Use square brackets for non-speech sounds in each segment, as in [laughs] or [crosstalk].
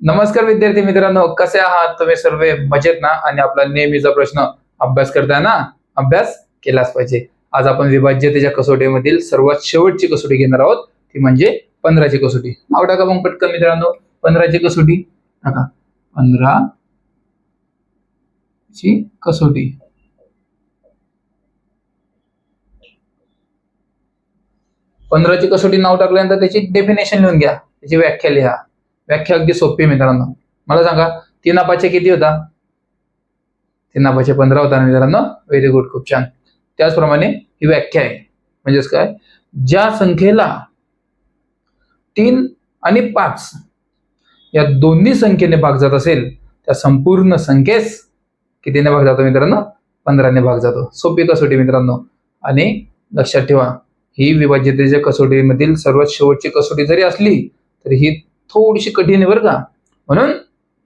नमस्कार विद्यार्थी मित्रांनो कसे आहात? तुम्ही सर्व मजेत ना? आणि आपला नेहमीचा प्रश्न अभ्यास करताना अभ्यास केलाच पाहिजे. आज आपण विभाज्यतेच्या कसोटीमधील सर्वात शेवटची कसोटी घेणार आहोत. ती म्हणजे पंधराची कसोटी. नाव टाका मग पटकन मित्रांनो? पंधराची कसोटी? टाका पंधरा ची कसोटी. पंधराची कसोटी नाव टाकल्यानंतर त्याची डेफिनेशन लिहून घ्या. त्याची व्याख्या लिहा. व्याख्या अगदी सोपी मित्रांनो. मला सांगा तीन अपाचे किती होता? तीन अपाचे पंधरा होता मित्रांनो? व्हेरी गुड खूप छान. त्याचप्रमाणे ही व्याख्या आहे. म्हणजेच काय? ज्या संख्येला तीन आणि पाच या दोन्ही संख्येने भाग जात असेल त्या संपूर्ण संख्येस कितीने भाग जातो मित्रांनो? पंधराने भाग जातो. सोपी कसोटी मित्रांनो. आणि लक्षात ठेवा ही विभाज्यतेच्या कसोटीमधील सर्वात शेवटची कसोटी जरी असली तरी ही थोडीशी कठीण आहे बरं का. म्हणून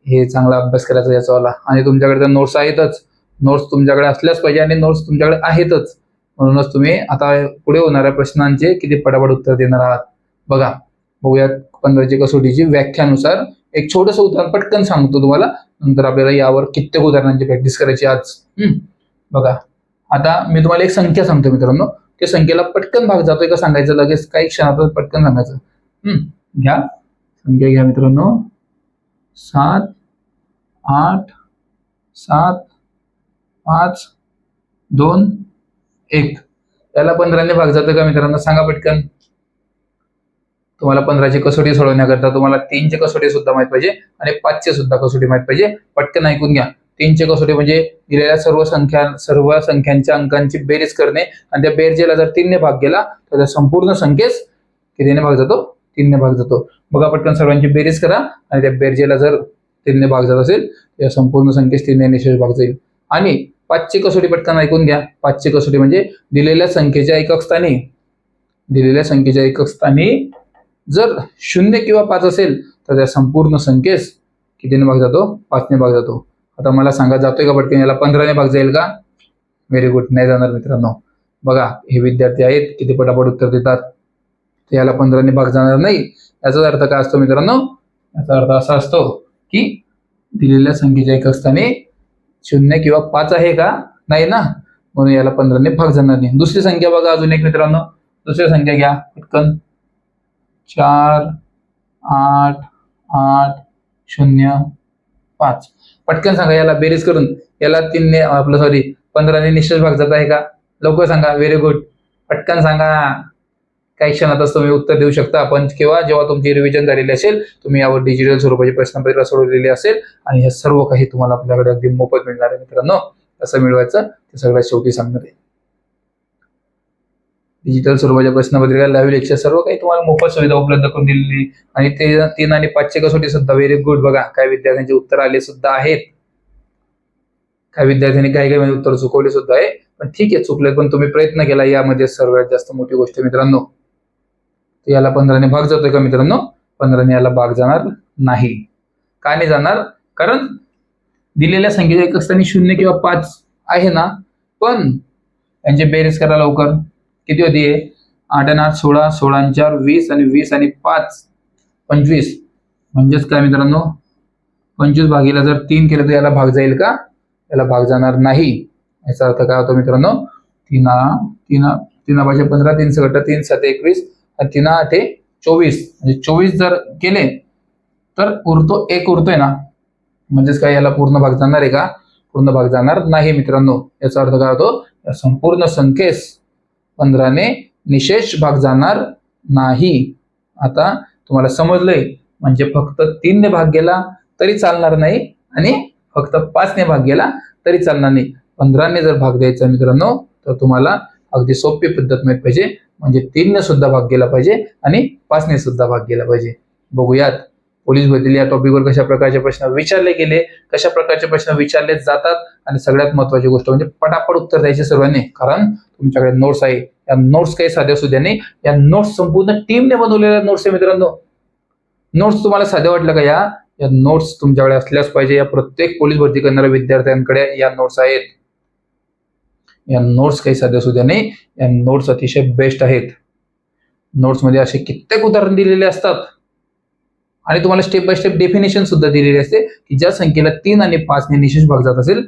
हे चांगला अभ्यास करायचा याचावाला आणि तुमच्याकडे तर नोट्स आहेतच. नोट्स तुमच्याकडे असल्याच पाहिजे आणि नोट्स तुमच्याकडे आहेतच. म्हणूनच तुम्ही आता पुढे होणाऱ्या प्रश्नांचे किती पटापट उत्तर देणार आहात. बघा बघूया पंधराची कसोटीची व्याख्यानुसार एक छोटस उदाहरण पटकन सांगतो तुम्हाला. नंतर आपल्याला यावर कित्येक उदाहरणांची प्रॅक्टिस करायची आज. हम्म. बघा. आता मी तुम्हाला एक संख्या सांगतो मित्रांनो. त्या संख्येला पटकन भाग जातोय का सांगायचं? लगेच काही क्षणात पटकन सांगायचं. हम्म घ्या. संख्या घ्या मित्रांनो. सात आठ सात पाच दोन एक. त्याला पंधराने भाग जातो का मित्रांनो? सांगा पटकन. तुम्हाला पंधराची कसोटी सोडवण्याकरता तुम्हाला तीनचे कसोटी सुद्धा माहीत पाहिजे आणि पाचचे सुद्धा कसोटी माहीत पाहिजे. पटकन ऐकून घ्या. तीनचे कसोटी म्हणजे दिलेल्या सर्व संख्या सर्व संख्यांच्या अंकांची बेरीज करणे. आणि त्या बेरजेला जर तीनने भाग गेला तर त्या संपूर्ण संख्येस कितीने भाग जातो? तीनने भाग जातो. बघा पटकन सर्वांची बेरीज करा आणि त्या बेरजेला जर तीनने भाग जात असेल या संपूर्ण संख्येस तीनने निशेष भाग जाईल. आणि पाचशे कसोटी पटकन ऐकून घ्या. पाचशे कसोटी म्हणजे दिलेल्या संख्येच्या एकक स्थानी. दिलेल्या संख्येच्या एकक स्थानी जर शून्य किंवा पाच असेल तर त्या संपूर्ण संख्येस कितीने भाग जातो? पाचने भाग जातो. आता मला सांगा जातोय का पटकन? याला पंधराने भाग जाईल का? व्हेरी गुड नाही जाणार मित्रांनो. बघा हे विद्यार्थी आहेत किती पटापट उत्तर देतात. तर याला पंधराने भाग जाणार नाही. याचाच अर्थ काय असतो मित्रांनो? याचा अर्थ असा असतो की दिलेल्या संख्येच्या एकक स्थानी शून्य किंवा पाच आहे का? नाही ना? म्हणून याला पंधराने भाग जाणार नाही. दुसरी संख्या बघा अजून एक मित्रांनो. दुसरी संख्या घ्या पटकन. चार आठ आठ शून्य पाच. पटकन सांगा याला बेरीज करून. याला तीनने आपलं सॉरी पंधराने निश्चित भाग जात आहे का? लवकर सांगा. व्हेरी गुड पटकन सांगा. काही क्षणातच तुम्ही उत्तर देऊ शकता. पण किंवा जेव्हा तुमची रिव्हिजन झालेली असेल तुम्ही यावर डिजिटल स्वरूपाचे प्रश्नपत्र सोडवलेले असेल आणि हे सर्व काही तुम्हाला आपल्याकडे अगदी मोफत मिळणार आहे मित्रांनो. कसं मिळवायचं ते सगळ्यात शेवटी सांगणार आहे. डिजिटल स्वरूपाच्या प्रश्नपत्रिका लाईव्ह लेक्चर सर्व काही तुम्हाला मोफत सुविधा उपलब्ध करून दिलेली आणि ते तीन आणि पाचशे कसोटी सुद्धा व्हेरी गुड बघा. काही विद्यार्थ्यांचे उत्तर आले सुद्धा आहेत. काही विद्यार्थ्यांनी काही काही म्हणजे उत्तर चुकवले सुद्धा आहे. पण ठीक आहे चुकले पण तुम्ही प्रयत्न केला. यामध्ये सर्वात जास्त मोठी गोष्ट मित्रांनो. तर याला पंधराने भाग जातोय का मित्रांनो? पंधराने याला भाग जाणार नाही. का नाही जाणार? कारण दिलेल्या संख्येच्या एक स्थानी शून्य किंवा पाच आहे ना? पण यांची बेरीज करा लवकर. किती होती? आठ आणि आठ सोळा सोळा चार वीस आणि वीस आणि पाच पंचवीस. म्हणजेच काय मित्रांनो? पंचवीस भागीला जर तीन केलं तर याला भाग जाईल का? याला भाग जाणार नाही. याचा अर्थ काय होतो मित्रांनो? तीना तीना तीना पाचशे पंधरा तीन सगळं तीन सात एकवीस तीन आठे चोवीस म्हणजे चोवीस जर केले तर उरतो एक उरतोय ना. म्हणजेच काय याला पूर्ण भाग जाणार आहे का? पूर्ण भाग जाणार नाही मित्रांनो. याचा अर्थ काय होतो? या संपूर्ण संख्येस पंधराने निशेष भाग जाणार नाही. आता तुम्हाला समजलंय म्हणजे फक्त तीनने भाग गेला तरी चालणार नाही आणि फक्त पाचने भाग गेला तरी चालणार नाही. पंधराने जर भाग द्यायचा मित्रांनो तर तुम्हाला अगदी सोपी पद्धत माहीत पाहिजे. म्हणजे तीनने सुद्धा भाग गेला पाहिजे आणि पाचने सुद्धा भाग गेला पाहिजे. बघूयात. पोलीस भरतीला या टॉपिकवर कशा प्रकारचे प्रश्न विचारले गेले कशा प्रकारचे प्रश्न विचारले जातात आणि सगळ्यात महत्वाची गोष्ट म्हणजे पटापट उत्तर द्यायची सर्वांनी. कारण तुमच्याकडे नोट्स आहे. या नोट्स काही साध्या सुद्धा नाही. या नोट्स संपूर्ण टीमने बनवलेल्या नोट्स आहे मित्रांनो. नोट्स तुम्हाला साध्या वाटलं का या? या नोट्स तुमच्याकडे असल्याच पाहिजे. या प्रत्येक पोलीस भरती करणाऱ्या विद्यार्थ्यांकडे या नोट्स आहेत. या नोट्स काही साध्या सुद्धा नाही. या नोट्स अतिशय बेस्ट आहेत. नोट्समध्ये असे कित्येक उदाहरण दिलेले असतात. आणि तुम्हाला स्टेप बाय स्टेप डेफिनेशन सुद्धा दिलेली असते की ज्या संख्येला तीन आणि पाचने निशेष भाग जात असेल.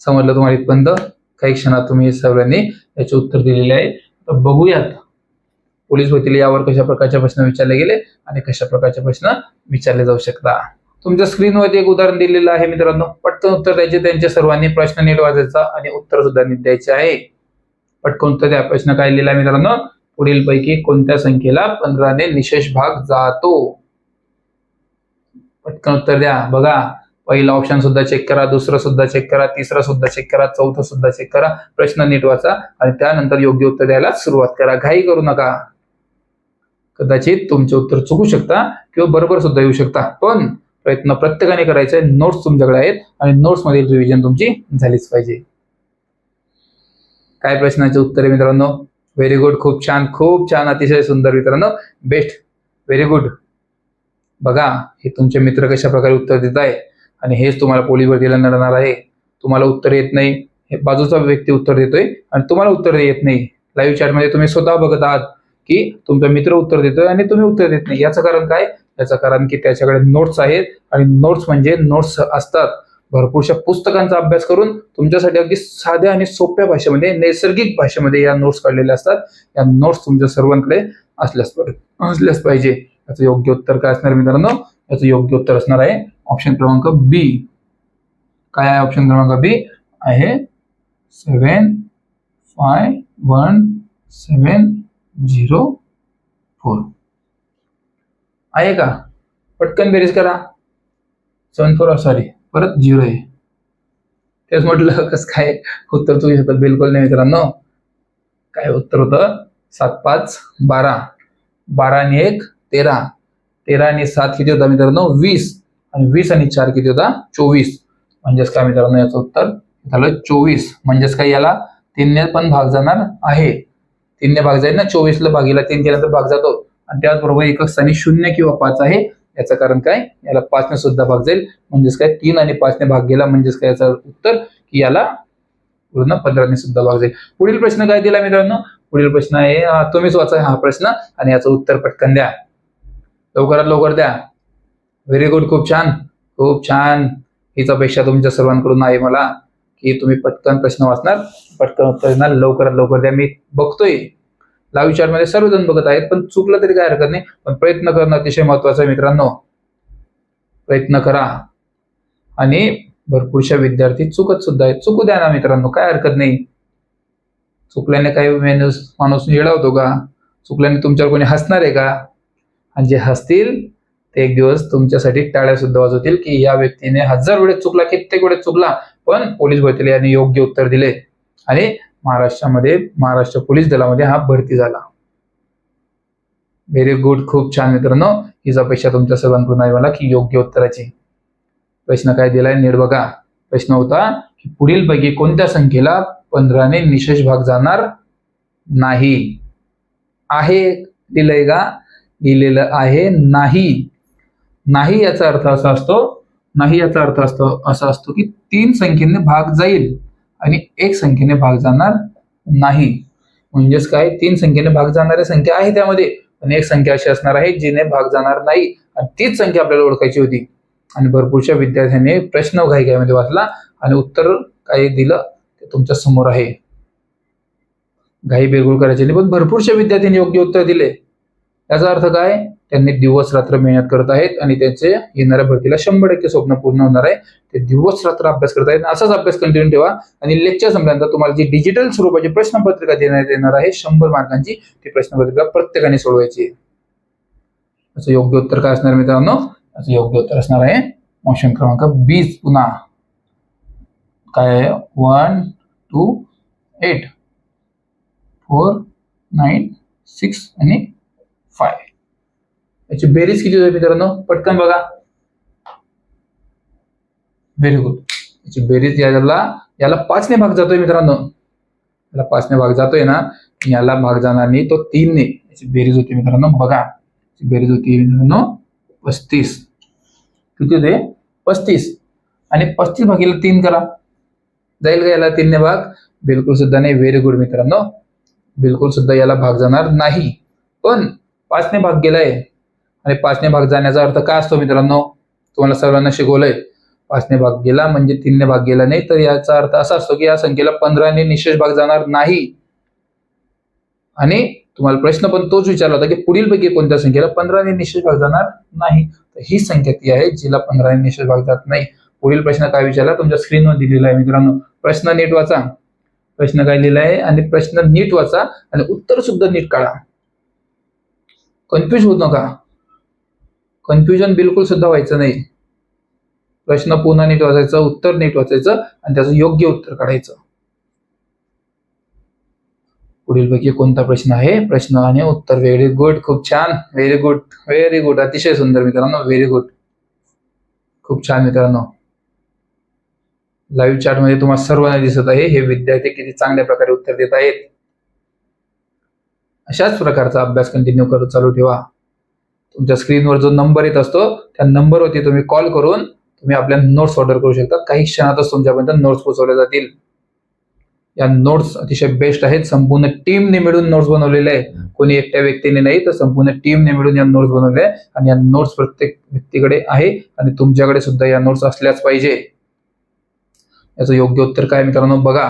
समजलं तुम्हाला इथपर्यंत? काही क्षणात तुम्ही सर्वांनी याचे उत्तर दिलेले आहे. तर बघूयात. पोलीस भरतीला यावर कशा प्रकारचे प्रश्न विचारले गेले आणि कशा प्रकारचे प्रश्न विचारले जाऊ शकता? तुमच्या स्क्रीनवरती एक उदाहरण दिलेलं आहे मित्रांनो. पटकन उत्तर द्यायचे त्यांच्या सर्वांनी प्रश्न नीट वाचायचा आणि उत्तर सुद्धा नीट द्यायचे आहे. पटकन उत्तर द्या प्रश्न काय लिहिला मित्रांनो? पुढील पैकी कोणत्या संख्येला पंधराने निशेष भाग जातो? पटकन उत्तर द्या. बघा पहिला ऑप्शन सुद्धा चेक करा दुसरं सुद्धा चेक करा तिसरा सुद्धा चेक करा चौथं सुद्धा चेक करा. प्रश्न नीट वाचा आणि त्यानंतर योग्य उत्तर द्यायला सुरुवात करा. घाई करू नका. कदाचित तुमचे उत्तर चुकू शकता किंवा बरोबर सुद्धा येऊ शकता. पण प्रयत्न प्रत्येकाने करायचे. नोट्स तुमच्याकडे आहेत आणि नोट्समधील रिव्हिजन तुमची झालीच पाहिजे. काय प्रश्नाचे उत्तर आहे मित्रांनो? व्हेरी गुड खूप छान. खूप छान. अतिशय सुंदर मित्रांनो. बेस्ट व्हेरी गुड बघा हे तुमचे मित्र कशा प्रकारे उत्तर देत आहे आणि हेच तुम्हाला पोलीस भरतीला नडणार आहे. तुम्हाला उत्तर येत नाही. हे बाजूचा व्यक्ती उत्तर देतोय आणि तुम्हाला उत्तर येत नाही. लाईव्ह चॅटमध्ये तुम्ही स्वतः बघत आहात की तुमचा मित्र उत्तर देतोय आणि तुम्ही उत्तर देत नाही. याचं कारण काय? याचं कारण की त्याच्याकडे नोट्स आहेत आणि नोट्स म्हणजे नोट्स असतात. भरपूरशा पुस्तकांचा अभ्यास करून तुमच्यासाठी अगदी साध्या आणि सोप्या भाषेमध्ये नैसर्गिक भाषेमध्ये या नोट्स काढलेल्या असतात. या नोट्स तुमच्या सर्वांकडे असल्यास पाहिजे असल्यास पाहिजे. याचं योग्य उत्तर काय असणार मित्रांनो? याचं योग्य उत्तर असणार आहे ऑप्शन क्रमांक बी काय आहे ऑप्शन क्रमांक बी आहे seven five one seven zero four आहे का? पटकन बेरीज करा. सेवन फोर सॉरी परत झिरो आहे. तेच म्हटलं कसं काय उत्तर तुम्ही होतं बिलकुल नाही मित्रांनो. काय उत्तर होतं? सात पाच बारा. बारा आणि एक तेरा. तेरा आणि सात किती होता मित्रांनो? वीस. आणि वीस आणि चार किती होता? चोवीस. म्हणजेच काय मित्रांनो याचं उत्तर झालं चोवीस. म्हणजेच काय याला तीनने पण भाग जाणार आहे. तीनने भाग जाईल ना? चोवीसला भागीला तीन केल्यानंतर भाग जातो. आणि त्याचबरोबर एकक स्थानी शून्य किंवा पाच आहे. याचं कारण काय? याला पाचने सुद्धा भाग जाईल. म्हणजेच काय? तीन आणि पाचने भाग गेला म्हणजेच काय? याचं उत्तर की याला पूर्ण पंधराने सुद्धा भाग जाईल. पुढील प्रश्न काय दिला मित्रांनो? पुढील प्रश्न आहे हा, तुम्हीच वाचा हा प्रश्न आणि याचं उत्तर पटकन द्या. लवकरात लवकर द्या. व्हेरी गुड खूप छान. खूप छान. हीच अपेक्षा तुमच्या सर्वांकडून आहे मला की तुम्ही पटकन प्रश्न वाचणार पटकन उत्तर देणार. लवकरात लवकर द्या. मी बघतोय लाईव्ह चॅटमध्ये सर्वजण बघत आहेत पण चुकलं तरी काय हरकत नाही. पण प्रयत्न करणं अतिशय महत्वाचं आहे मित्रांनो. प्रयत्न करा. आणि भरपूरशा विद्यार्थी चुकत सुद्धा आहेत. चुकू द्या ना मित्रांनो काय हरकत नाही. चुकल्याने काही मेनूस माणूस येळवतो का? चुकल्याने तुमच्यावर कोणी हसणार आहे का? आणि जे हसतील ते एक दिवस तुमच्यासाठी टाळ्या सुद्धा वाजवतील की या व्यक्तीने हजार वेळेस चुकला कित्येक वेळेस चुकला पण पोलीस भरतीला यांनी योग्य उत्तर दिले. आणि महाराष्ट्रामध्ये महाराष्ट्र पोलीस दलामध्ये हा भरती झाला. व्हेरी गुड खूप छान मित्रांनो. हीच अपेक्षा तुमच्या सर्वांकडून आहे मला की योग्य उत्तराची. प्रश्न काय दिलाय? नीट बघा. प्रश्न होता की पुढील पैकी कोणत्या संख्येला पंधराने निशेष भाग जाणार नाही? आहे दिलंय का? दिलेलं आहे नाही. नाही याचा अर्थ असा असतो नाही याचा अर्थ असतो असा असतो की तीन संख्येने भाग जाईल. आणि एक संख्येने भाग जाणार नाही. म्हणजेच काय? तीन संख्येने भाग जाणारी संख्या आहे त्यामध्ये. पण एक संख्या अशी असणार आहे जिने भाग जाणार नाही. आणि तीच संख्या आपल्याला ओळखायची होती. आणि भरपूरशा विद्यार्थ्यांनी प्रश्न घाई घाईमध्ये वाचला आणि उत्तर काय दिलं? ते तुमच्यासमोर आहे. घाई बेगुळ करायची नाही पण भरपूरशा विद्यार्थ्यांनी योग्य उत्तर दिले. याचा अर्थ काय? त्यांनी दिवस रात्र मेहनत करत आहेत आणि त्यांचे येणाऱ्या भरतीला शंभर टक्के स्वप्न पूर्ण होणार आहे. ते दिवस रात्र अभ्यास करत आहेत. असाच अभ्यास कंटिन्यू ठेवा. आणि लेक्चर संपल्यानंतर तुम्हाला जी डिजिटल स्वरूपाची प्रश्नपत्रिका देण्यात येणार आहे शंभर मार्कांची ती प्रश्नपत्रिका प्रत्येकाने सोडवायची. असं योग्य उत्तर काय असणार मित्रांनो? असं योग्य उत्तर असणार आहे. ऑप्शन क्रमांक बीज पुन्हा. काय आहे? One two eight four nine six आणि फाय याची बेरीज किती होते मित्रांनो? पटकन बघा. व्हेरी गुड याची बेरीज याला याला पाचने भाग जातोय मित्रांनो. याला पाचने भाग जातोय ना. याला भाग जाणार नाही तो तीनने. याची बेरीज होती मित्रांनो बघा. बेरीज होती मित्रांनो पस्तीस. किती होते? पस्तीस. आणि पस्तीस भागीला तीन करा. जाईल का याला तीनने भाग? बिलकुल सुद्धा नाही. व्हेरी गुड मित्रांनो. बिलकुल सुद्धा याला भाग जाणार नाही. पण पाचने भाग गेलाय. आणि पाचने भाग जाण्याचा अर्थ काय असतो मित्रांनो? तुम्हाला सर्वांना शिकवलंय. पाचने भाग गेला म्हणजे तीनने भाग गेला नाही तर याचा अर्थ असा असतो की या संख्येला पंधराने निशेष भाग जाणार नाही. आणि तुम्हाला प्रश्न पण तोच विचारला होता की पुढील पैकी कोणत्या संख्येला पंधराने निशेष भाग जाणार नाही? तर ही संख्या ती आहे जिला पंधराने निशेष भाग जात नाही. पुढील प्रश्न काय विचारला? तुमच्या स्क्रीनवर दिलेला आहे मित्रांनो. प्रश्न नीट वाचा. प्रश्न काय लिहिला आहे? आणि प्रश्न नीट वाचा आणि उत्तर सुद्धा नीट काढा. कन्फ्यूज होत नका. कन्फ्युजन बिलकुल सुद्धा व्हायचं नाही. प्रश्न पुन्हा नीट वाचायचा उत्तर नीट वाचायचं आणि त्याचं योग्य उत्तर काढायचं. पुढील पैकी कोणता प्रश्न आहे? प्रश्न आणि उत्तर. व्हेरी गुड खूप छान. व्हेरी गुड व्हेरी गुड अतिशय सुंदर मित्रांनो. व्हेरी गुड खूप छान मित्रांनो. लाईव्ह चॅटमध्ये तुम्हाला सर्वांना दिसत आहे. हे विद्यार्थी किती चांगल्या प्रकारे उत्तर देत आहेत. अशाच प्रकारचा अभ्यास कंटिन्यू करत चालू ठेवा. तुमच्या स्क्रीनवर जो नंबर येत असतो त्या नंबरवरती तुम्ही कॉल करून तुम्ही आपल्या नोट्स ऑर्डर करू शकता. काही क्षणातच तुमच्यापर्यंत नोट्स पोहोचवल्या जातील. या नोट्स अतिशय बेस्ट आहेत. संपूर्ण टीमने मिळून नोट्स बनवलेले आहे कोणी एकट्या व्यक्तीने नाही तर संपूर्ण टीमने मिळून या नोट्स बनवले आहे आणि या नोट्स प्रत्येक व्यक्तीकडे आहे आणि तुमच्याकडे सुद्धा या नोट्स असल्याच पाहिजे. याचं योग्य उत्तर काय मित्रांनो? बघा.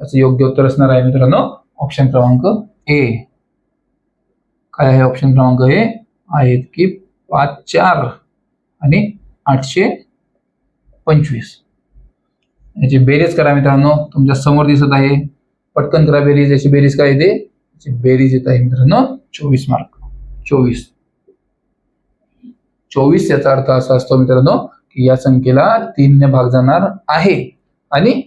याचं योग्य उत्तर असणार आहे मित्रांनो ऑप्शन क्रमांक ए. काय आहे ऑप्शन क्रमांक ए? आहेत की पाच चार आणि आठशे पंचवीस. याची बेरीज करा मित्रांनो. तुमच्यासमोर दिसत आहे. पटकन करा बेरीज. याची बेरीज काय येते याची बेरीज येत आहे मित्रांनो. चोवीस मार्क चोवीस. चोवीस याचा अर्थ असा असतो मित्रांनो की या संख्येला तीनने भाग जाणार आहे आणि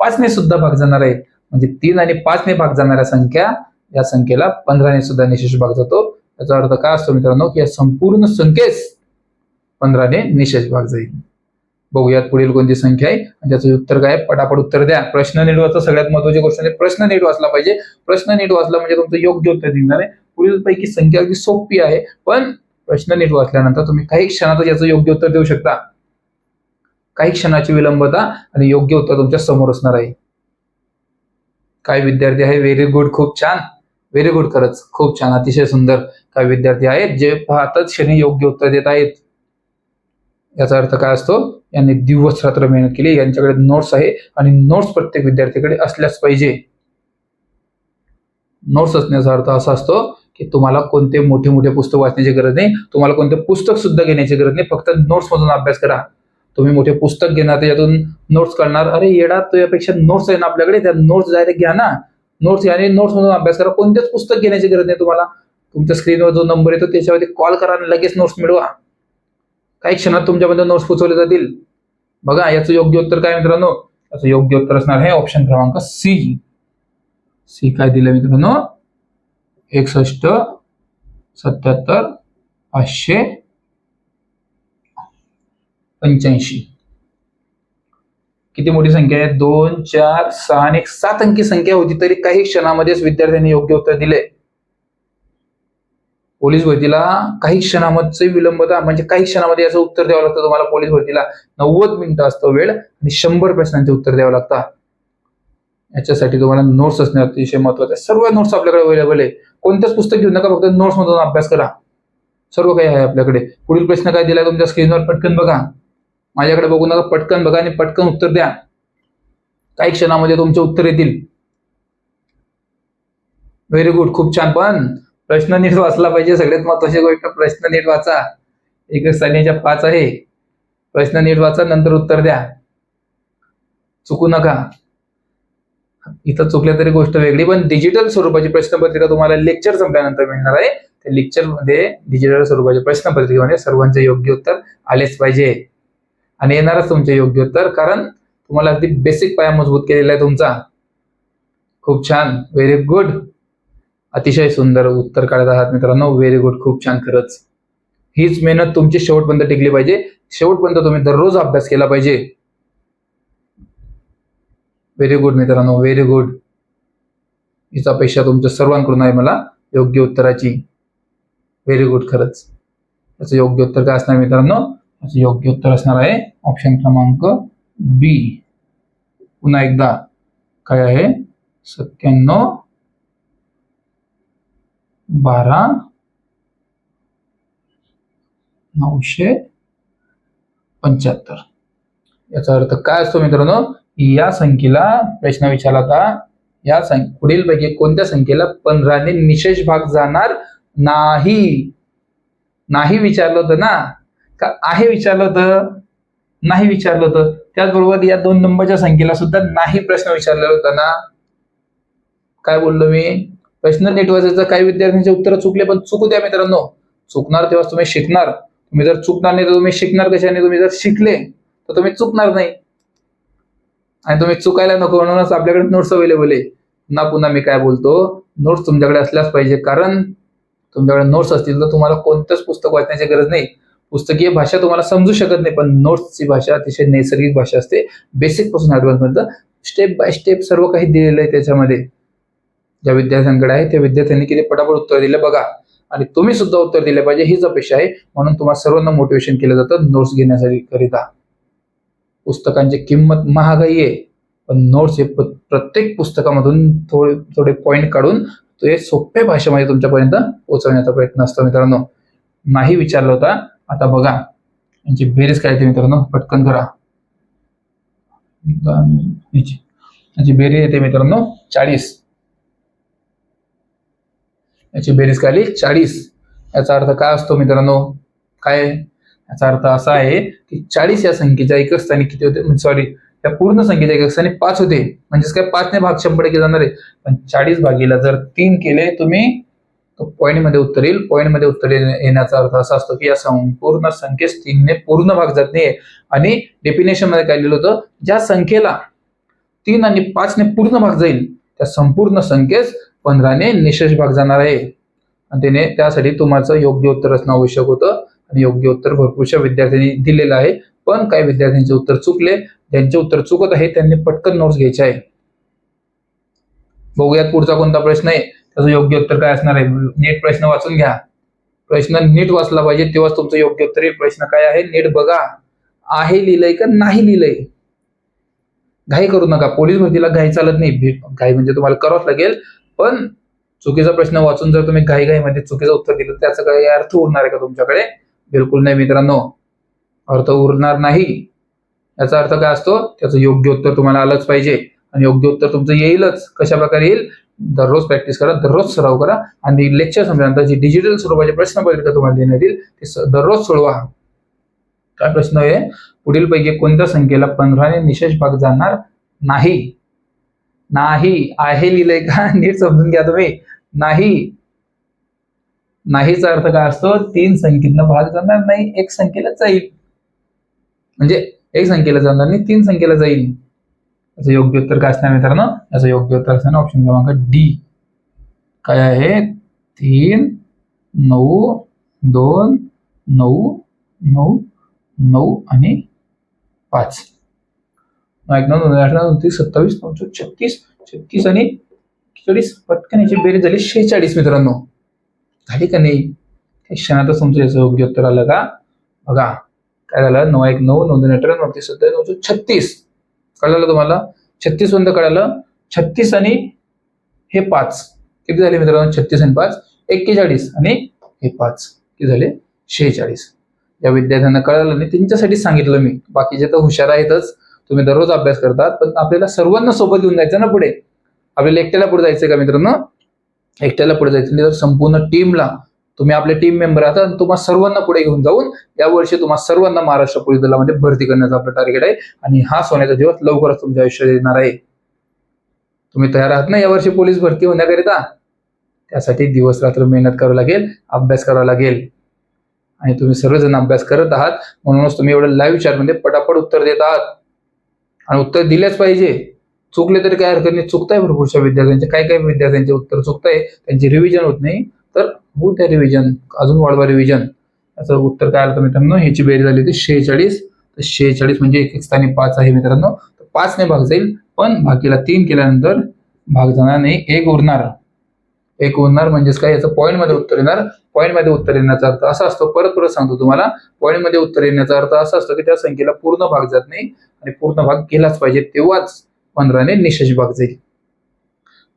पाचने सुद्धा भाग जाणार आहे. म्हणजे तीन आणि पाचने भाग जाणाऱ्या संख्या या संख्येला पंधराने सुद्धा निशेष भाग जातो. त्याचा अर्थ काय असतो मित्रांनो की या संपूर्ण संख्येस पंधराने निशेष भाग जाईल. बघूयात पुढील कोणती संख्या आहे. आणि त्याचं उत्तर काय पटापट उत्तर द्या. प्रश्न नीट वाचा. सगळ्यात महत्वाची गोष्ट म्हणजे प्रश्न नीट वाचला पाहिजे. प्रश्न नीट वाचला म्हणजे तुमचं योग्य उत्तर निघणार आहे. पुढील पैकी संख्या अगदी सोपी आहे पण प्रश्न नीट वाचल्यानंतर तुम्ही काही क्षणातच याचं योग्य उत्तर देऊ शकता. काही क्षणाची विलंबता आणि योग्य उत्तर तुमच्यासमोर असणार आहे. काय विद्यार्थी आहे? व्हेरी गुड खूप छान. व्हेरी गुड खरंच खूप छान. अतिशय सुंदर काही विद्यार्थी आहेत जे पाहतच शनी योग्य उत्तर देत आहेत. याचा अर्थ काय असतो? यांनी दिवस रात्र मेहनत केली. यांच्याकडे नोट्स आहे आणि नोट्स प्रत्येक विद्यार्थ्याकडे असल्याच पाहिजे. नोट्स असण्याचा अर्थ असा असतो की तुम्हाला कोणते मोठे मोठे पुस्तक वाचण्याची गरज नाही. तुम्हाला कोणते पुस्तक सुद्धा घेण्याची गरज नाही. फक्त नोट्स मधून अभ्यास करा. तुम्ही मोठे पुस्तक घेणार त्याच्यातून नोट्स काढणार. अरे येडा तुझ्यापेक्षा नोट्स आहे ना आपल्याकडे. त्या नोट्स डायरेक्ट घ्या ना. नोट्स घ्या आणि नोट्स म्हणून अभ्यास करा. कोणतेच पुस्तक घेण्याची गरज नाही तुम्हाला. तुमच्या स्क्रीनवर जो नंबर येतो त्याच्यावरती कॉल करा आणि लगेच नोट्स मिळवा. काही क्षणात तुमच्यामध्ये नोट्स पोचवले जातील. बघा याचं योग्य उत्तर काय मित्रांनो? याचं योग्य उत्तर असणार आहे ऑप्शन क्रमांक सी सी काय दिलं मित्रांनो? एकसष्ट सत्याहत्तर पाचशे पंच्याऐंशी. किती मोठी संख्या आहे? दोन चार सहा आणि एक. सात अंकी संख्या होती तरी काही क्षणामध्येच विद्यार्थ्यांनी योग्य उत्तर दिले. पोलीस भरतीला काही क्षणामध्ये विलंबता म्हणजे काही क्षणामध्ये याचं उत्तर द्यावं लागतं तुम्हाला पोलीस भरतीला. नव्वद मिनिटं असतो वेळ आणि शंभर प्रश्नांचे उत्तर द्यावं लागतं. याच्यासाठी तुम्हाला नोट्स असणे अतिशय महत्वाचं आहे. सर्व नोट्स आपल्याकडे अवेलेबल आहे. कोणतंच पुस्तक घेऊ नका फक्त नोट्स मधून अभ्यास करा. सर्व काही आहे आपल्याकडे. पुढील प्रश्न काय दिलाय तुमच्या स्क्रीनवर पटकन बघा. माझ्याकडे बघू नका पटकन बघा आणि पटकन उत्तर द्या. काही क्षणामध्ये तुमचे उत्तर येतील. व्हेरी गुड खूप छान. पण प्रश्न नीट वाचला पाहिजे. सगळ्यात महत्वाची गोष्ट प्रश्न नीट वाचा. एक साडीच्या पाच आहे. प्रश्न नीट वाचा नंतर उत्तर द्या. चुकू नका. इथं चुकल्या तरी गोष्ट वेगळी पण डिजिटल स्वरूपाची प्रश्नपत्रिका तुम्हाला लेक्चर संपल्यानंतर मिळणार आहे. त्या लेक्चरमध्ये डिजिटल स्वरूपाच्या प्रश्नपत्रिकेमध्ये सर्वांचे योग्य उत्तर आलेच पाहिजे. आणि येणारच तुमचे योग्य उत्तर कारण तुम्हाला अगदी बेसिक पाया मजबूत केलेला आहे तुमचा. खूप छान. व्हेरी गुड अतिशय सुंदर उत्तर काढत आहात मित्रांनो. व्हेरी गुड खूप छान. खरंच. हीच मेहनत तुमची शेवटपर्यंत टिकली पाहिजे. शेवटपर्यंत तुम्ही दररोज अभ्यास केला पाहिजे. व्हेरी गुड मित्रांनो. व्हेरी गुड हीच अपेक्षा तुमच्या सर्वांकडून आहे मला. योग्य उत्तराची. व्हेरी गुड खरंच. याचं योग्य उत्तर काय असणार मित्रांनो? याचं योग्य उत्तर असणार आहे. ऑप्शन क्रमांक बी पुन्हा एकदा काय आहे? सत्त्याण्णव बारा नऊशे पंच्याहत्तर. याचा अर्थ काय असतो मित्रांनो? या संख्येला प्रश्न विचारला होता या सं पुढील पैकी कोणत्या संख्येला पंधराने निशेष भाग जाणार नाही? नाही विचारलं होतं ना? आहे विचारलं होतं नाही विचारलं होतं. त्याचबरोबर या दोन नंबरच्या संख्येला सुद्धा नाही प्रश्न विचारलेला होता ना. काय बोललो मी? प्रश्न नीट वाचायचं काही विद्यार्थ्यांचे उत्तर चुकले पण चुकू द्या मित्रांनो. चुकणार तेव्हा तुम्ही शिकणार. तुम्ही जर चुकणार नाही तर तुम्ही शिकणार कशाने? तुम्ही जर शिकले तर तुम्ही चुकणार नाही. आणि तुम्ही चुकायला नको म्हणूनच आपल्याकडे नोट्स अवेलेबल आहे. पुन्हा पुन्हा मी काय बोलतो? नोट्स तुमच्याकडे असल्याच पाहिजे कारण तुमच्याकडे नोट्स असतील तर तुम्हाला कोणतंच पुस्तक वाचण्याची गरज नाही. पुस्तकीय भाषा तुम्हाला समजू शकत नाही पण नोट्सची भाषा अतिशय नैसर्गिक भाषा असते. बेसिकपासून ऍडव्हान्स पर्यंत स्टेप बाय स्टेप सर्व काही दिलेलं आहे त्याच्यामध्ये. ज्या विद्यार्थ्यांकडे आहे त्या विद्यार्थ्यांनी किती पटापट उत्तर दिलं बघा. आणि तुम्ही सुद्धा उत्तर दिले पाहिजे हीच अपेक्षा आहे. म्हणून तुम्हाला सर्वांना मोटिवेशन केलं जातं नोट्स घेण्यासाठी करिता. पुस्तकांची किंमत महागाई आहे पण नोट्स हे प्रत्येक पुस्तकामधून थोडे थोडे पॉईंट काढून ते सोप्या भाषेमध्ये तुमच्यापर्यंत पोहोचवण्याचा प्रयत्न असतो मित्रांनो. नाही विचारलं होता आता बघा. यांची बेरीज काय येते मित्रांनो? पटकन करा. एकदा याची. बेरीज येते मित्रांनो चाळीस. याची बेरीज काय आली? चाळीस. याचा अर्थ काय असतो मित्रांनो? काय? याचा अर्थ असा आहे की चाळीस या संख्येच्या एकच स्थानी किती होते? म्हणजे सॉरी या पूर्ण संख्येच्या एकच स्थानी पाच होते. म्हणजेच काय? पाचने भाग शंभर टक्के जाणार आहे. पण चाळीस भागीला जर तीन केले तुम्ही पॉईंटमध्ये पॉईंटमध्ये उत्तर येईल पॉईंटमध्ये उत्तर येण्याचा अर्थ असा असतो की या संपूर्ण संख्येस तीनने पूर्ण भाग जात नाही आणि डेफिनेशनमध्ये काय लिहिलं होतं? ज्या संख्येला तीन आणि पाचने पूर्ण भाग जाईल त्या संपूर्ण संख्येस पंधराने निशेष भाग जाणार आहे. आणि त्याने त्यासाठी तुम्हाला योग्य उत्तर असणं आवश्यक होतं. आणि योग्य उत्तर भरपूरशा विद्यार्थ्यांनी दिलेलं आहे. पण काही विद्यार्थ्यांचे उत्तर चुकले. ज्यांचे उत्तर चुकत आहे त्यांनी पटकन नोट्स घ्यायचे आहे. बघूयात पुढचा कोणता प्रश्न आहे. त्याचं योग्य उत्तर काय असणार आहे? नीट प्रश्न वाचून घ्या. प्रश्न नीट वाचला पाहिजे तेव्हाच तुमचं योग्य उत्तर येईल. प्रश्न काय आहे? नीट बघा. आहे लिहिलंय का नाही लिहिलंय? घाई करू नका. पोलीस भरतीला घाई चालत नाही. घाई म्हणजे तुम्हाला करावंच लागेल. पण चुकीचा प्रश्न वाचून जर तुम्ही घाई घाईमध्ये चुकीचं उत्तर दिलं तर त्याचा काही अर्थ उरणार आहे का तुमच्याकडे? बिलकुल नाही मित्रांनो. अर्थ उरणार नाही. याचा अर्थ काय असतो? त्याचं योग्य उत्तर तुम्हाला आलंच पाहिजे. आणि योग्य उत्तर तुमचं येईलच. कशा प्रकारे येईल? दररोज प्रॅक्टिस करा दररोज सराव करा आणि लेक्चर संपल्यानंतर जे डिजिटल स्वरूपाचे प्रश्न पत्रिका तुम्हाला देण्यात येईल ते दररोज सोडवा काय प्रश्न आहे? पुढील पैकी कोणत्या संख्येला पंधराने निशेष भाग जाणार नाही? नाही. आहे लिहिलंय का? [laughs] नीट समजून घ्या तुम्ही. नाही. नाहीचा अर्थ काय असतो? तीन संख्येतनं भाग जाणार नाही एक संख्येला जाईल. म्हणजे एक संख्येला जाणार नाही तीन संख्येला जाईल. याचं योग्य उत्तर काय असणार मित्रांनो? याचं योग्य उत्तर असणार ऑप्शन क्रमांक डी काय आहे? तीन नऊ दोन नऊ नऊ नऊ आणि पाच. एक नऊ दोन अठरा उनतीस सत्तावीस नऊशे छत्तीस छत्तीस आणि चाळीस पटकन याची बेरीज झाली शेहेचाळीस मित्रांनो. झाली का नाही? क्षणातच तुमचं याचं योग्य उत्तर आलं का? बघा. काय झालं? नऊ एक नऊ नऊ दोन अठरा नऊतीस सत्तावीस नऊशे छत्तीस. कळलं तुम्हाला? छत्तीस पर्यंत कळालं. छत्तीस आणि हे पाच. किती झाले मित्रांनो? छत्तीस आणि पाच. एक्केचाळीस आणि हे पाच. किती झाले? शेहेचाळीस. या विद्यार्थ्यांना कळालं नाही त्यांच्यासाठी सांगितलं मी. बाकीचे तर हुशार आहेतच. तुम्ही दररोज अभ्यास करतात पण आपल्याला सर्वांना सोबत घेऊन जायचं ना पुढे? आपल्याला एकट्याला पुढे जायचं का मित्रांनो? एकट्याला पुढे जायचं नाही तर संपूर्ण टीमला तुम्ही आपले टीम मेंबर आहात आणि तुम्हाला सर्वांना पुढे घेऊन जाऊन यावर्षी तुम्हाला सर्वांना महाराष्ट्र पोलीस दलामध्ये भरती करण्याचं आपलं टार्गेट आहे. आणि हा सोन्याचा दिवस लवकरच तुमच्या आयुष्यात येणार आहे. तुम्ही तयार आहात ना यावर्षी पोलीस भरती होण्याकरिता? त्यासाठी दिवस रात्र मेहनत करावी लागेल अभ्यास करावा लागेल. आणि तुम्ही सर्वजण अभ्यास करत आहात. म्हणूनच तुम्ही एवढं लाईव्ह चॅटमध्ये पटापट उत्तर देत आहात. आणि उत्तर दिलेच पाहिजे. चुकले तरी काय हरकत नाही. चुकताय भरपूरशा विद्यार्थ्यांचे. काही काही विद्यार्थ्यांचे उत्तर चुकताय. त्यांची रिव्हिजन होत नाही. तर होऊ त्या रिव्हिजन अजून वाढवा रिव्हिजन याचं उत्तर काय आलं मित्रांनो ह्याची बेरीज झाली होती शेहेचाळीस. तर शेहेचाळीस म्हणजे एक एक स्थानी पाच आहे मित्रांनो. तर पाचने भाग जाईल पण भागीला तीन केल्यानंतर भाग जाणार नाही एक उरणार. एक उरणार म्हणजेच काय? याचं पॉईंटमध्ये उत्तर येणार. पॉईंटमध्ये उत्तर येण्याचा अर्थ असा असतो परत परत सांगतो तुम्हाला. पॉईंटमध्ये उत्तर येण्याचा अर्थ असा असतो की त्या संख्येला पूर्ण भाग जात नाही आणि पूर्ण भाग केलाच पाहिजे तेव्हाच पंधराने निशेष भाग जाईल.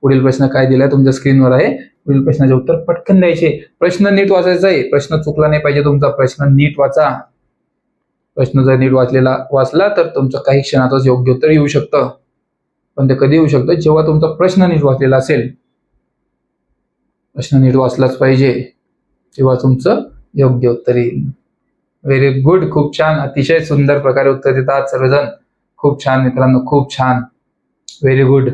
पुढील प्रश्न काय दिलाय? तुमच्या स्क्रीनवर आहे. पुढील प्रश्नाचे उत्तर पटकन द्यायचे. प्रश्न नीट वाचायचा आहे. प्रश्न चुकला नाही पाहिजे तुमचा. प्रश्न नीट वाचा. प्रश्न जर नीट वाचलेला वाचला तर तुमचं काही क्षणातच योग्य उत्तर येऊ शकतं. पण ते कधी येऊ शकतं? जेव्हा तुमचा प्रश्न नीट वाचलेला असेल. प्रश्न नीट वाचलाच पाहिजे. तेव्हा तुमचं योग्य उत्तर येईल. व्हेरी गुड खूप छान. अतिशय सुंदर प्रकारे उत्तर देतात सर्वजण. खूप छान मित्रांनो. खूप छान. व्हेरी गुड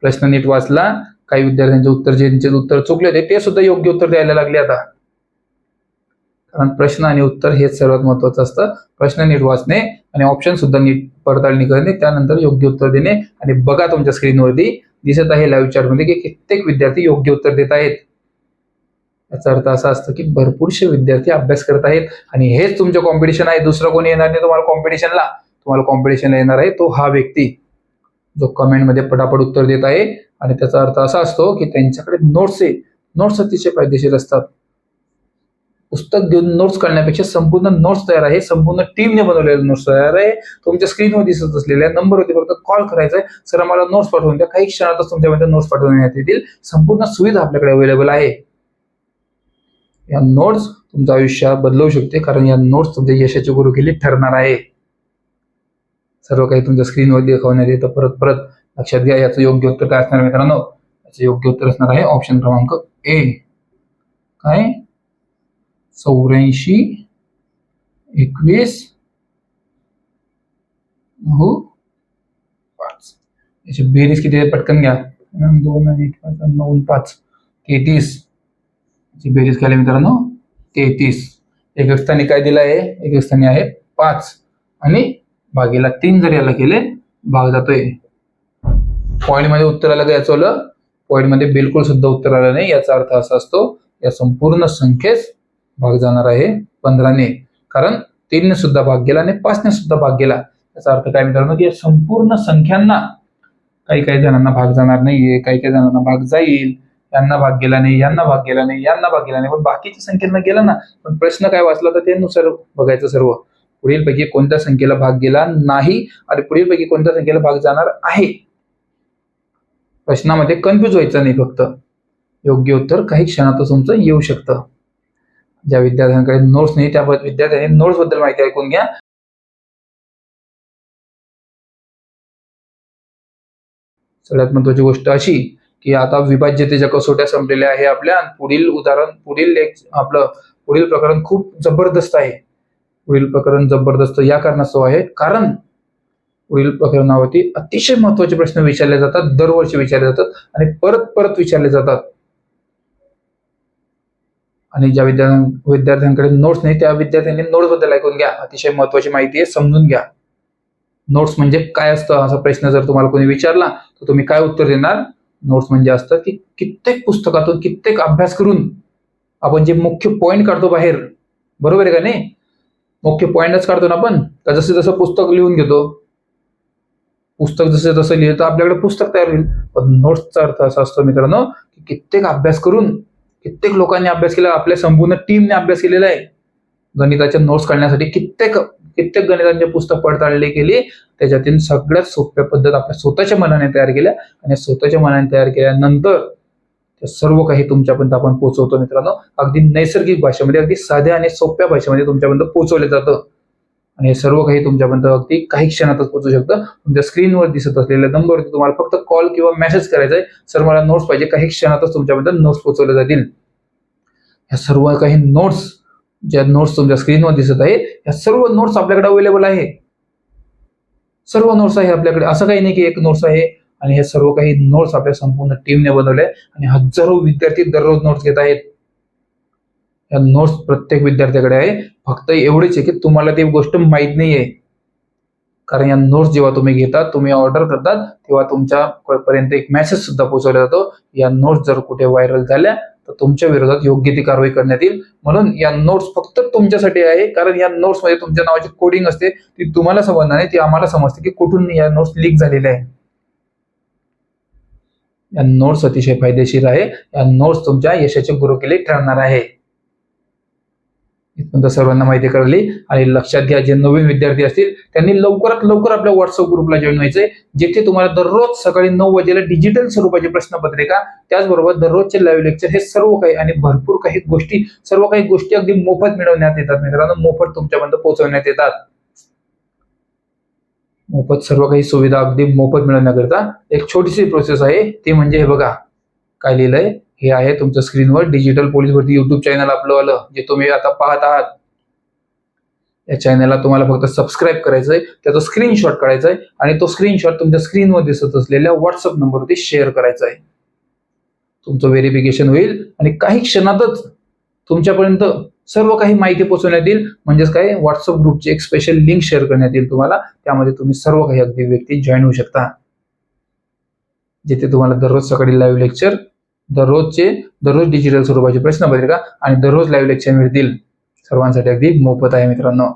प्रश्न नीट वाचला. काही विद्यार्थ्यांचे उत्तर ज्यांचे उत्तर चुकले होते ते सुद्धा योग्य उत्तर द्यायला लागले आता. कारण प्रश्न आणि उत्तर हेच सर्वात महत्वाचं असतं. प्रश्न नीट वाचणे आणि ऑप्शन सुद्धा नीट पडताळणी करणे त्यानंतर योग्य उत्तर देणे आणि बघा तुमच्या स्क्रीनवरती दिसत आहे लाईव्ह चार्टमध्ये की कित्येक विद्यार्थी योग्य उत्तर देत आहेत. याचा अर्थ असा असतो की भरपूरशे विद्यार्थी अभ्यास करत आहेत आणि हेच तुमचं कॉम्पिटिशन आहे. दुसरं कोणी येणार नाही तुम्हाला कॉम्पिटिशनला तुम्हाला कॉम्पिटिशनला येणार आहे तो हा व्यक्ती जो कमेंटमध्ये पटापट उत्तर देत आहे. आणि त्याचा अर्थ असा असतो की त्यांच्याकडे नोट्स आहे नोट्स अतिशय फायदेशीर असतात. पुस्तक घेऊन नोट्स काढण्यापेक्षा संपूर्ण नोट्स तयार आहे. संपूर्ण टीमने बनवलेले नोट्स तयार आहे. तुमच्या स्क्रीनवर दिसत असलेल्या नंबरवरती फक्त कॉल करायचा आहे सर आम्हाला नोट्स पाठवून द्या. काही क्षणातच तुमच्यामध्ये नोट्स पाठवण्यात येतील. संपूर्ण सुविधा आपल्याकडे अवेलेबल आहे. या नोट्स तुमचं आयुष्य बदलवू शकते. कारण या नोट्स तुमच्या यशाची गुरुकिल्ली ठरणार आहे. सर्व काही तुमच्या स्क्रीनवर दाखवण्यात येतं. परत परत लक्षात घ्या याचं योग्य उत्तर काय असणार मित्रांनो? याचं योग्य उत्तर असणार आहे ऑप्शन क्रमांक ए काय? चौऱ्याऐंशी एकवीस हो पाच. याची बेरीज किती पटकन घ्या. दोन आणि पाच नऊ पाच. तेहतीस. याची बेरीज केली मित्रांनो. तेहतीस. एक स्थानी काय दिलं आहे? एक स्थानी आहे पाच. आणि भागीला तीन जर याला केले भाग जातोय. पॉईंटमध्ये उत्तर आलं का याचं पॉईंटमध्ये बिलकुल सुद्धा उत्तर आलं नाही. याचा अर्थ असा असतो या संपूर्ण संख्येस भाग जाणार आहे पंधराने. कारण तीनने सुद्धा भाग गेला आणि पाचने सुद्धा भाग गेला. याचा अर्थ काय मित्रांनो की या संपूर्ण संख्यांना काही काही जणांना भाग जाणार नाहीये काही काही जणांना भाग जाईल. यांना भाग गेला नाही यांना भाग गेला नाही यांना भाग गेला नाही. पण बाकीच्या संख्येला गेला ना पण प्रश्न काय वाचला तर त्यानुसार बघायचं सर्व. पुढील पैकी कोणत्या संख्येला भाग गेला नाही आणि पुढील पैकी कोणत्या संख्येला भाग जाणार आहे? प्रश्नामध्ये कन्फ्युज व्हायचं नाही फक्त. योग्य उत्तर काही क्षणातच तुमचं येऊ शकतं. ज्या विद्यार्थ्यांकडे नोट्स नाही त्या विद्यार्थ्यांनी नोट्सबद्दल माहिती ऐकून घ्या. सगळ्यात महत्वाची गोष्ट अशी की आता विभाज्यतेच्या कसोट्या संपलेल्या आहे आपल्या पुढील उदाहरण पुढील एक आपलं पुढील प्रकरण खूप जबरदस्त आहे. पुढील प्रकरण जबरदस्त या कारणास्तव आहे. कारण पुढील प्रकरणावरती अतिशय महत्त्वाचे प्रश्न विचारले जातात दरवर्षी विचारले जातात आणि परत परत विचारले जातात. आणि ज्या विद्यार्थ्यां विद्यार्थ्यांकडे नोट्स नाही त्या विद्यार्थ्यांनी नोट्सबद्दल ऐकून घ्या. अतिशय महत्वाची माहिती आहे समजून घ्या. नोट्स म्हणजे काय असतं? असा प्रश्न जर तुम्हाला कोणी विचारला तर तुम्ही काय उत्तर देणार? नोट्स म्हणजे असतं की कित्येक पुस्तकातून कित्येक अभ्यास करून आपण जे मुख्य पॉइंट काढतो बाहेर. बरोबर आहे का नाही? मुख्य पॉइंटच काढतो ना आपण. का जसं जसं पुस्तक लिहून घेतो पुस्तक जसं जसं लिहिलं तर आपल्याकडे पुस्तक तयार होईल. पण नोट्सचा अर्थ असा असतो मित्रांनो की कित्येक अभ्यास करून कित्येक लोकांनी अभ्यास केला आपल्या संपूर्ण टीमने अभ्यास केलेला आहे. गणिताच्या नोट्स काढण्यासाठी कित्येक कित्येक गणितांचे पुस्तक पडताळले गेली त्याच्यातील सगळ्यात सोप्या पद्धत आपल्या स्वतःच्या मनाने तयार केल्या आणि स्वतःच्या मनाने तयार केल्यानंतर ते सर्व काही तुमच्यापर्यंत आपण पोहोचवतो मित्रांनो. अगदी नैसर्गिक भाषेमध्ये अगदी साध्या आणि सोप्या भाषेमध्ये तुमच्यापर्यंत पोहोचवलं जातं. आणि हे सर्व काही तुमच्यापर्यंत अगदी काही क्षणातच पोहोचू शकतं. तुमच्या स्क्रीनवर दिसत असलेल्या नंबरवरती तुम्हाला फक्त कॉल किंवा मेसेज करायचा आहे सर मला नोट्स पाहिजे. काही क्षणातच तुमच्यापर्यंत नोट्स पोहोचवले जातील. ह्या सर्व काही नोट्स ज्या नोट्स तुमच्या स्क्रीनवर दिसत आहे या सर्व नोट्स आपल्याकडे अवेलेबल आहे. सर्व नोट्स आहे आपल्याकडे. असं काही नाही की एक नोट्स आहे आणि हे सर्व काही नोट्स आपल्या संपूर्ण टीमने बनवले आणि हजारो विद्यार्थी दररोज नोट्स घेत आहेत. या नोट्स प्रत्येक विद्यार्थ्याकडे आहे. फक्त एवढीच आहे की तुम्हाला ती गोष्ट माहीत नाहीये. कारण या नोट्स जेव्हा तुम्ही घेतात तुम्ही ऑर्डर करतात तेव्हा तुमच्यापर्यंत एक मेसेज सुद्धा पोहोचवला जातो. या नोट्स जर कुठे व्हायरल झाल्या तर तुमच्या विरोधात योग्य ती कारवाई करण्यात येईल. म्हणून या नोट्स फक्त तुमच्यासाठी आहे कारण या नोट्समध्ये तुमच्या नावाची कोडिंग असते. ती तुम्हाला समजणार नाही ती आम्हाला समजते की कुठून या नोट्स लीक झालेल्या आहे या नोट्स अतिशय फायदेशीर आहे. या नोट्स तुमच्या यशाचे गुरुकिल्ली ठरणार आहे. इथपर्यंत सर्वांना माहिती कळली. आणि लक्षात घ्या जे नवीन विद्यार्थी असतील त्यांनी लवकरात लवकर आपल्या व्हॉट्सअप ग्रुपला जॉईन व्हायचंय जिथे तुम्हाला दररोज सकाळी नऊ वाजेला डिजिटल स्वरूपाची प्रश्नपत्रिका त्याचबरोबर दररोजचे लाईव्ह लेक्चर हे सर्व काही आणि भरपूर काही गोष्टी सर्व काही गोष्टी अगदी मोफत मिळवण्यात येतात मित्रांनो. मोफत तुमच्यापर्यंत पोहोचवण्यात येतात. मोफत सर्व काही सुविधा अगदी मोफत मिळवण्याकरिता एक छोटीशी प्रोसेस आहे. ती म्हणजे हे बघा काय लिहिलंय? हे आहे तुमच्या स्क्रीनवर डिजिटल पोलीस भरती युट्यूब चॅनल आपलं आलं जे तुम्ही आता पाहत आहात. या चॅनलला तुम्हाला फक्त सबस्क्राईब करायचंय त्याचा स्क्रीनशॉट काढायचा आहे आणि तो स्क्रीनशॉट तुमच्या स्क्रीनवर दिसत असलेल्या व्हॉट्सअप नंबरवरती शेअर करायचा आहे तुमचं व्हेरिफिकेशन होईल आणि काही क्षणातच तुमच्यापर्यंत सर्व काही माहिती पोहोचवण्यात येईल. म्हणजेच काय व्हॉट्सअप ग्रुपची एक स्पेशल लिंक शेअर करण्यात येईल तुम्हाला. त्यामध्ये तुम्ही सर्व काही अगदी व्यक्ती जॉईन होऊ शकता. जिथे तुम्हाला दररोज सकाळी लाईव्ह लेक्चर दररोजचे दररोज डिजिटल स्वरूपाची प्रश्नपत्रिका आणि दररोज लाईव्ह लेक्चर मिळतील सर्वांसाठी अगदी मोफत आहे मित्रांनो.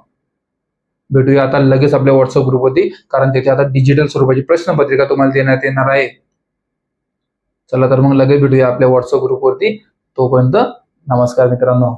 भेटूया आता लगेच आपल्या व्हॉट्सअप ग्रुपवरती कारण तिथे आता डिजिटल स्वरूपाची प्रश्नपत्रिका तुम्हाला देण्यात येणार आहे. चला तर मग लगेच भेटूया आपल्या व्हॉट्सअप ग्रुपवरती तोपर्यंत नमस्कार मित्रांनो.